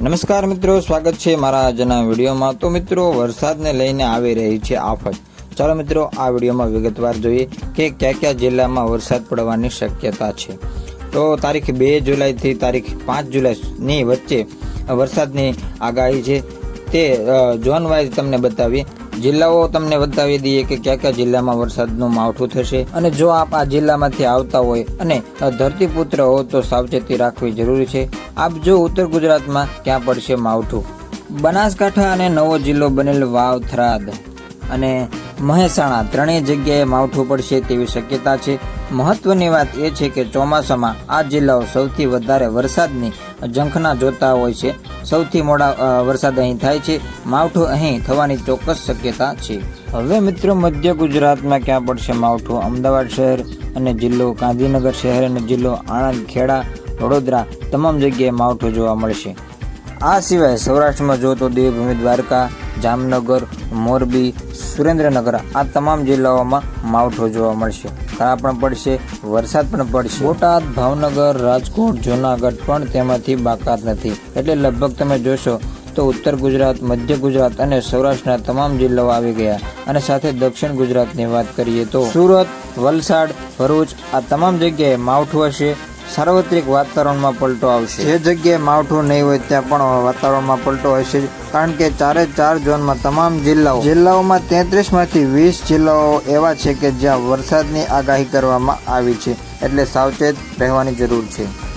નમસ્કાર મિત્રો, સ્વાગત છે મારા આજના વિડીયોમાં. તો મિત્રો, વરસાદને લઈને આવી રહી છે આફત. ચાલો મિત્રો, આ વિડીયોમાં વિગતવાર જોઈએ કે કયા કયા જિલ્લામાં વરસાદ પડવાની શક્યતા છે. તો તારીખ બે જુલાઈથી તારીખ પાંચ જુલાઈની વચ્ચે વરસાદની આગાહી છે. તે ઝોન વાઇઝ તમને બતાવીએ. જિલ્લાઓ તમને બતાવી દઈએ કે કયા કયા જિલ્લામાં વરસાદનું માવઠું થશે અને જો આપ આ જિલ્લામાંથી આવતા હોય અને ધરતીપુત્ર હો તો સાવચેતી રાખવી જરૂરી છે. આપ જો ઉત્તર ગુજરાતમાં ક્યાં પડશે માવઠું? બનાસકાંઠા અને નવો જિલ્લો બનેલ વાવ થરાદ અને મહેસાણા ત્રણેય જગ્યાએ માવઠું પડશે તેવી શક્યતા છે. મહત્વની વાત એ છે કે ચોમાસામાં આ જિલ્લાઓ સૌથી વધારે વરસાદની ઝંખના જોતા હોય છે. સૌથી મોડા વરસાદ અહીં થાય છે. માવઠું અહીં થવાની ચોક્કસ શક્યતા છે. હવે મિત્રો મધ્ય ગુજરાતમાં ક્યાં પડશે માવઠું? અમદાવાદ શહેર અને જિલ્લો ગાંધીનગર શહેર અને જિલ્લો આણંદ, ખેડા, વડોદરા તમામ જગ્યાએ માવઠું જોવા મળશે. આ સિવાય સૌરાષ્ટ્રમાં જો તો દેવભૂમિ દ્વારકા, જામનગર, મોરબી, સુરેન્દ્રનગર આ તમામ જિલ્લાઓમાં માવઠો જોવા મળશે. ખરા પણ પડશે, વરસાદ પણ પડશે. બોટાદ, ભાવનગર, રાજકોટ, જૂનાગઢ પણ તેમાંથી બાકાત નથી. એટલે લગભગ તમે જોશો તો ઉત્તર ગુજરાત, મધ્ય ગુજરાત અને સૌરાષ્ટ્રના તમામ જિલ્લાઓ આવી ગયા. અને સાથે દક્ષિણ ગુજરાતની વાત કરીએ તો સુરત, વલસાડ, ભરૂચ આ તમામ જગ્યાએ માવઠું હશે. સાર્વત્રિક વાતાવરણમાં પલટો આવશે. જે જગ્યાએ માવઠું નહીં હોય ત્યાં પણ વાતાવરણમાં પલટો હશે કારણ કે ચારે ચાર ઝોનમાં તમામ જિલ્લાઓ, જિલ્લાઓમાં તેત્રીસમાંથી વીસ જિલ્લાઓ એવા છે કે જ્યાં વરસાદની આગાહી કરવામાં આવી છે. એટલે સાવચેત રહેવાની જરૂર છે.